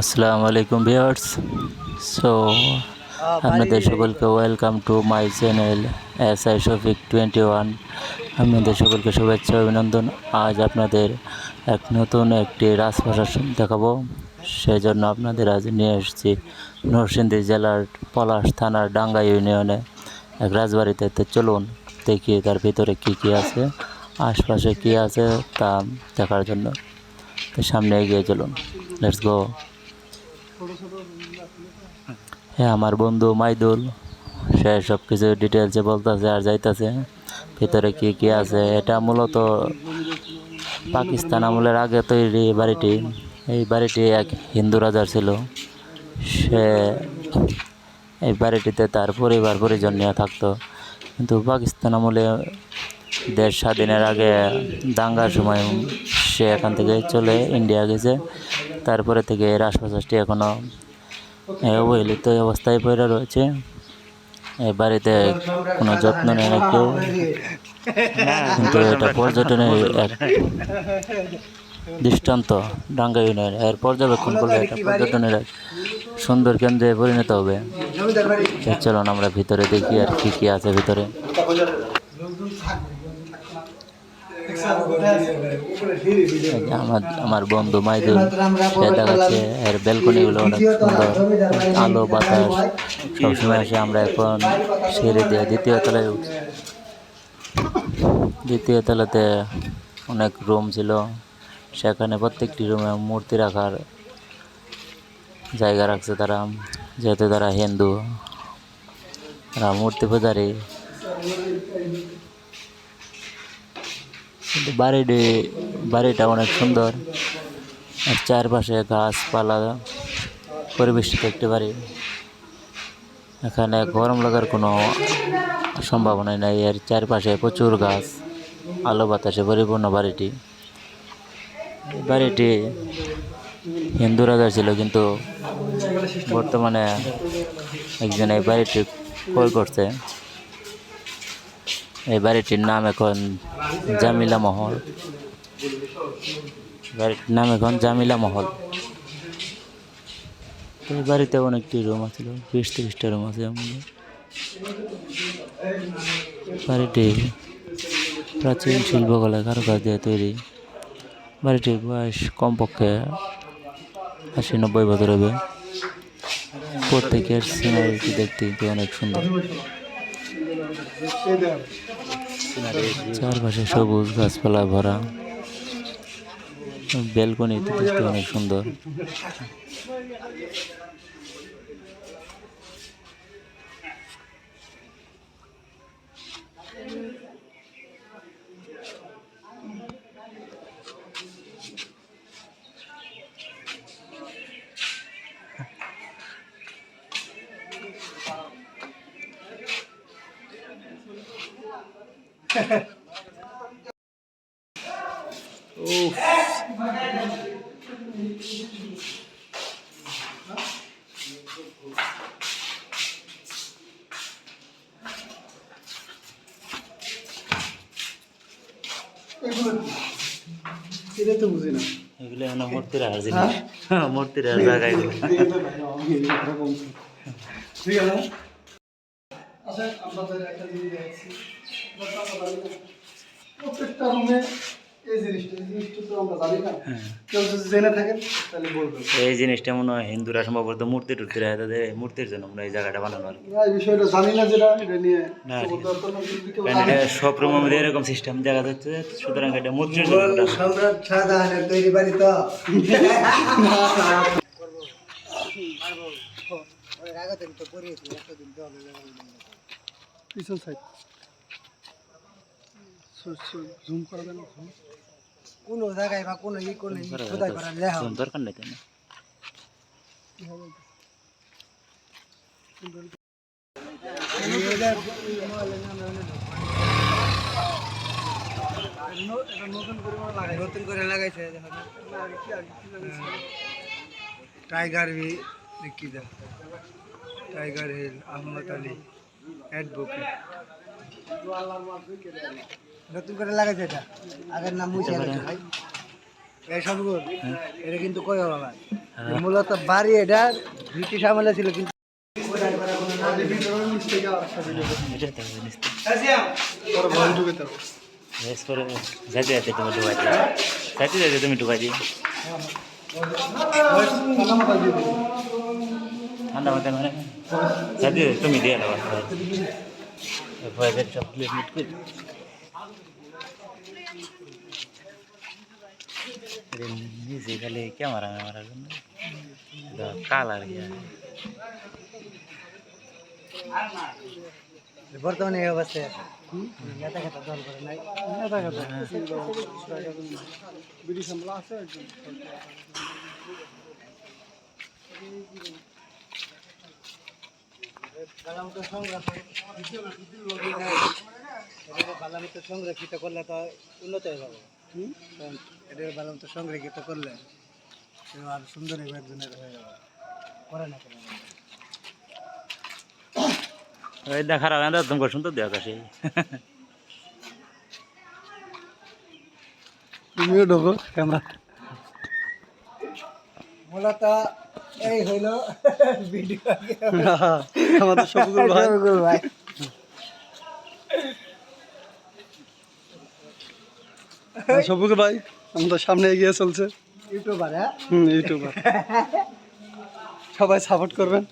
আসসালামু আলাইকুম viewers. So আপনাদের সকলকে welcome to my channel S I Shafiq twenty one আপনাদের সকলকে শুভেচ্ছা অভিনন্দন। আজ আপনাদের এক নতুন একটি রাজপ্রশাসন দেখাবো। সেই জন্য আপনাদের আজ নিয়ে এসেছি নরসিংদী জেলার পলাশ থানার ডাঙ্গা ইউনিয়নে এক রাজবাড়িতে। তো চলুন দেখি তার ভিতরে কী কী আছে আশপাশে কী আছে তা দেখার জন্য। সামনে এগিয়ে চলুন। লেটস গো হ্যাঁ আমার বন্ধু মাইদুল, সে সব কিছু ডিটেলসে বলতেছে আর যাইতেছে। ভিতরে কি কি আছে? এটা মূলত পাকিস্তান আমলের আগে তৈরি বাড়িটি। এই বাড়িটি এক হিন্দু রাজার ছিল। সে এই বাড়িটিতে তার পরিবার পরিজন নিয়ে থাকতো। কিন্তু পাকিস্তান আমলে দেশ স্বাধীনের আগে দাঙ্গার সময় সে এখান থেকে চলে ইন্ডিয়া গেছে। তারপরে থেকে রাজপ্রাসাদটি এখনও অবহেলিত অবস্থায় পড়ে রয়েছে। এই বাড়িতে কোনো যত্ন নেয় না কেউ। কিন্তু এটা পর্যটনের এক দৃষ্টান্ত ডাঙ্গা ইউনিয়ন এর পর্যবেক্ষণ করলে এটা পর্যটনের এক সুন্দর কেন্দ্রে পরিণত হবে। চলুন আমরা ভিতরে দেখি আর কী কী আছে ভিতরে এই যে আমার আমার বন্ধু মাইদুল সে দেখাচ্ছে এর ব্যালকনিগুলো অনেক সুন্দর, আলো, বাতাস, সবসময় এসে আমরা এখন সিঁড়ি দিয়ে দ্বিতীয় তলায় দ্বিতীয় তলাতে অনেক রুম ছিল। সেখানে প্রত্যেকটি রুমে মূর্তি রাখার জায়গা রাখছে তারা। যেহেতু তারা হিন্দু, তারা মূর্তি পূজারী। কিন্তু বাড়িটি, বাড়িটা অনেক সুন্দর। আর চারপাশে গাছপালা পরিবেষ্টিত একটি বাড়ি। এখানে গরম লাগার কোনো সম্ভাবনা নেই। এর চারপাশে প্রচুর গাছ, আলো বাতাসে পরিপূর্ণ বাড়িটি। বাড়িটি হিন্দু রাজার ছিল, কিন্তু বর্তমানে একজন এই বাড়িটি ক্রয় করছে। এই বাড়িটির নাম এখন জামিলা মহল। বাড়িটির নাম এখন জামিলা মহল। এই বাড়িতে অনেকটি রুম আছে বিশ তিরিশটা রুম আছে। বাড়িটি প্রাচীন শিল্পকলা কারুকাজ দিয়ে তৈরি। বাড়িটির বয়স কমপক্ষে আশি নব্বই বছর হবে। প্রত্যেকের সিনারিটি দেখতে অনেক সুন্দর। চারপাশে সবুজ গাছপালা ভরা। ব্যালকনি দেখতে অনেক সুন্দর। এটা তো বুঝি না। এগুলো এখন মূর্তির হার জিনিস মূর্তির হার জায়গায় ঠিক আছে? আচ্ছা আপনাদের একটা জিনিস দেখাচ্ছি। প্রত্যেকটা রুমে এই জিনিসটা এই জিনিসটা তো আমরা জানি না। কেউ যদি জেনে থাকেন তাহলে বলবেন। এই জিনিসটা মনে হয় হিন্দুরা সম্ভবত মূর্তি টুর্তি রাখে তাদের মূর্তির জন্য আমরা এই জায়গাটা বানানো আর কি। না এই বিষয়টা জানি না যেটা এটা নিয়ে না, ঠিক আছে। বর্তমান যদি কেউ কারণ জানে। এটা সব রুমের মধ্যে এরকম সিস্টেম দেখা যাচ্ছে সুতরাং এটা মূর্তির জন্য সম্রাট শাহজাহানের তৈরি বাড়ি তো। পিছন সাইড জুম করবেন কোন জায়গায় বা কোন ই কোন খোদাই করার লেখা কোনো দরকার নেই তাই না নতুন করে লাগাইছে। টাইগার ভি লিখি দাও tiger hill Ahmad Ali advocate নতুন করে লাগাইছে এটা আগের নাম মুছে ভাই এই সবগুলো এটা কিন্তু কই বাবা মূলত বাড়ি এটা ব্রিটিশ আমলে ছিল কিন্তু তুমি ঢুকাই ঠান্ডা মাথায় মানে তুমি দিয়ে ভয় সব মিট করে নিচে খালি ক্যামেরা ম্যামেরার জন্য। কালার বর্তমানে এই অবস্থায় নেতা খেতা দল করে নাই। নেতা ব্রিটিশ আমলা আছে সংরক্ষিত করলে তো উন্নত হয়ে যাবে। এটা বালামতো সংরক্ষিত করলে আর সুন্দর একজনের হয়ে যাবে। করে না কেন? ওই দেখার আগে তোমাকে শুনতে দেওয়া কাছে তুমিও ঢোকো ক্যামেরা। মূলত এই হইল ভিডিও আমাদের সবগুলো ভাই। ভাই। ভাই। আমাদের সামনে এগিয়ে চলছে। ইউটিউবার হ্যাঁ? হুম ইউটিউবার। সবাই সাপোর্ট করবেন।